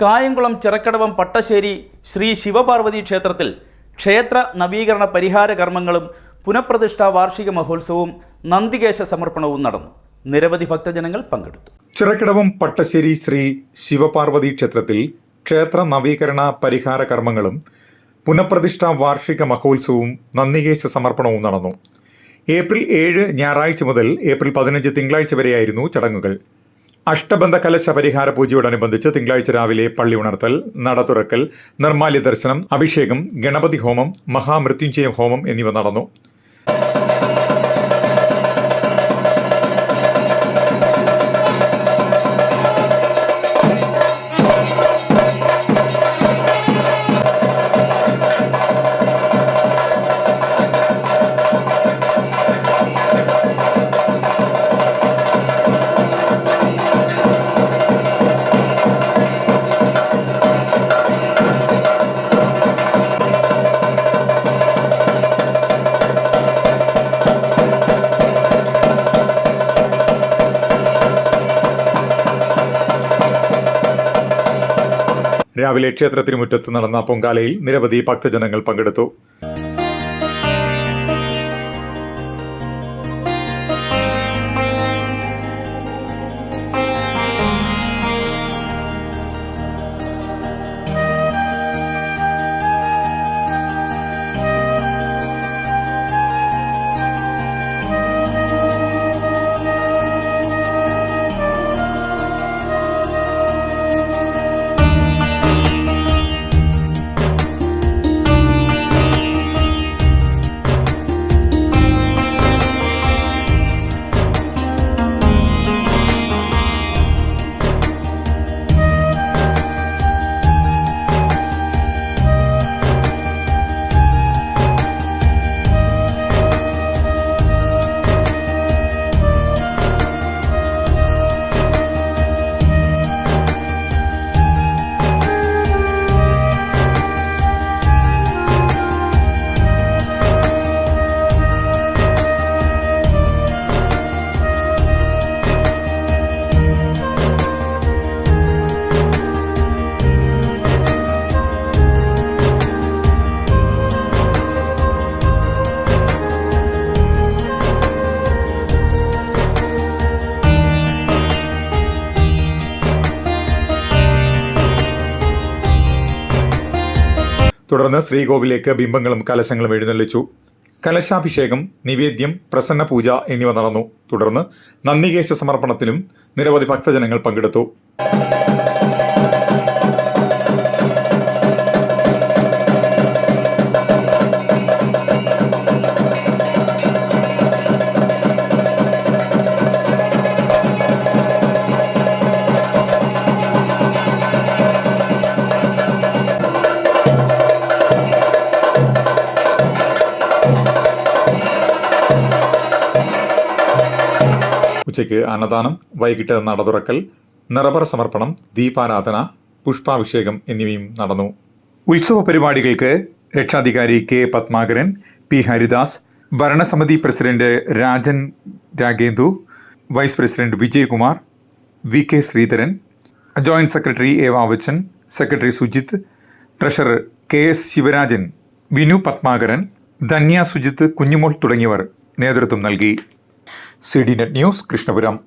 കായംകുളം ചിറക്കടവം പട്ടശ്ശേരി ശ്രീ ശിവപാർവതി ക്ഷേത്രത്തിൽ ക്ഷേത്ര നവീകരണ പരിഹാര കർമ്മങ്ങളും പുനഃപ്രതിഷ്ഠാ വാർഷിക മഹോത്സവവും നന്ദികേശ സമർപ്പണവും നടന്നു. നിരവധി ഭക്തജനങ്ങൾ പങ്കെടുത്തു. ചിറക്കടവം പട്ടശ്ശേരി ശ്രീ ശിവപാർവതി ക്ഷേത്രത്തിൽ ക്ഷേത്ര നവീകരണ പരിഹാര കർമ്മങ്ങളും പുനഃപ്രതിഷ്ഠാ വാർഷിക മഹോത്സവവും നന്ദികേശ സമർപ്പണവും നടന്നു. ഏപ്രിൽ ഏഴ് ഞായറാഴ്ച മുതൽ ഏപ്രിൽ പതിനഞ്ച് തിങ്കളാഴ്ച വരെയായിരുന്നു ചടങ്ങുകൾ. അഷ്ടബന്ധ കലശ പരിഹാര പൂജയോടനുബന്ധിച്ച് തിങ്കളാഴ്ച രാവിലെ പള്ളി ഉണർത്തൽ നട തുറക്കൽ നിർമാല്യ ദർശനം അഭിഷേകം ഗണപതി ഹോമം മഹാമൃത്യുഞ്ജയ ഹോമം എന്നിവ നടന്നു. രാവിലെ ക്ഷേത്രത്തിനു മുറ്റത്ത് നടന്ന പൊങ്കാലയിൽ നിരവധി ഭക്തജനങ്ങൾ പങ്കെടുത്തു തുടർന്ന് ശ്രീകോവിലേക്ക് ബിംബങ്ങളും കലശങ്ങളും എഴുന്നള്ളിച്ചു. കലശാഭിഷേകം നിവേദ്യം പ്രസന്ന പൂജ എന്നിവ നടന്നു. തുടർന്ന് നന്ദികേശ സമർപ്പണത്തിലും നിരവധി ഭക്തജനങ്ങൾ പങ്കെടുത്തു. ഉച്ചയ്ക്ക് അന്നദാനം വൈകിട്ട് നട തുറക്കൽ നിറപറ സമർപ്പണം ദീപാരാധന പുഷ്പാഭിഷേകം എന്നിവയും നടന്നു. ഉത്സവ പരിപാടികൾക്ക് രക്ഷാധികാരി കെ പത്മാകരൻ പി ഹരിദാസ് ഭരണസമിതി president Rajan Ragendu vice president Vijayakumar V K Sreedharan joint secretary A Vavachan secretary Sujith treasurer K S Sivarajan Vinu Padmakaran Dhanya Sujith Kunjumol തുടങ്ങിയവർ നേതൃത്വം നൽകി. C D net news Krishnapuram.